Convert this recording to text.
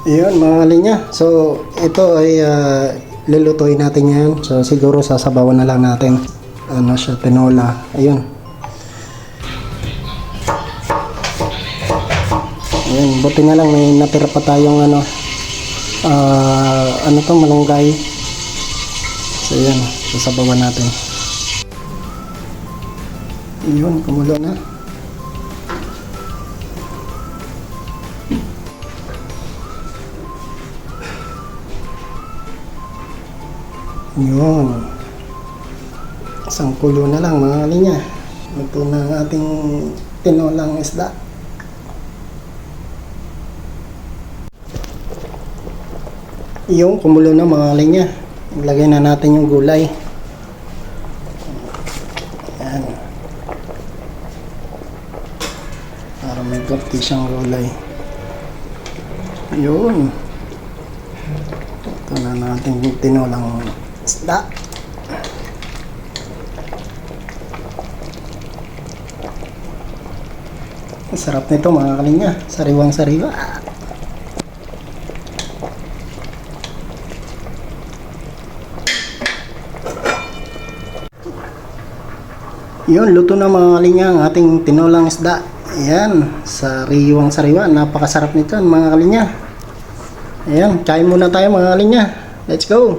Ayun, mga linya. So, ito ay ah, lulutuin natin yan. So, siguro sasabawan na lang natin. Ano siya, tinola. Ayun. Ayun, buti na lang may natira pa tayong ano, ah, ano to, malunggay. So, ayun, sasabawan natin. Ayun, kumulo na. Yun. Isang kulo na lang mga linya. Ito na ang ating tinolang isda. Yung kumulo na mga linya. Ilagay na natin yung gulay. Yan. Para may konti siyang gulay. Yun. Ito na natin yung tinolang isda. Ang sarap nito mga kalinya. Sariwang sariwa. Yun, luto na mga kalinya ang ating tinolang isda. Ayan, sariwang sariwa. Napakasarap nito mga kalinya. Ayan, kain muna tayo mga kalinya. Let's go!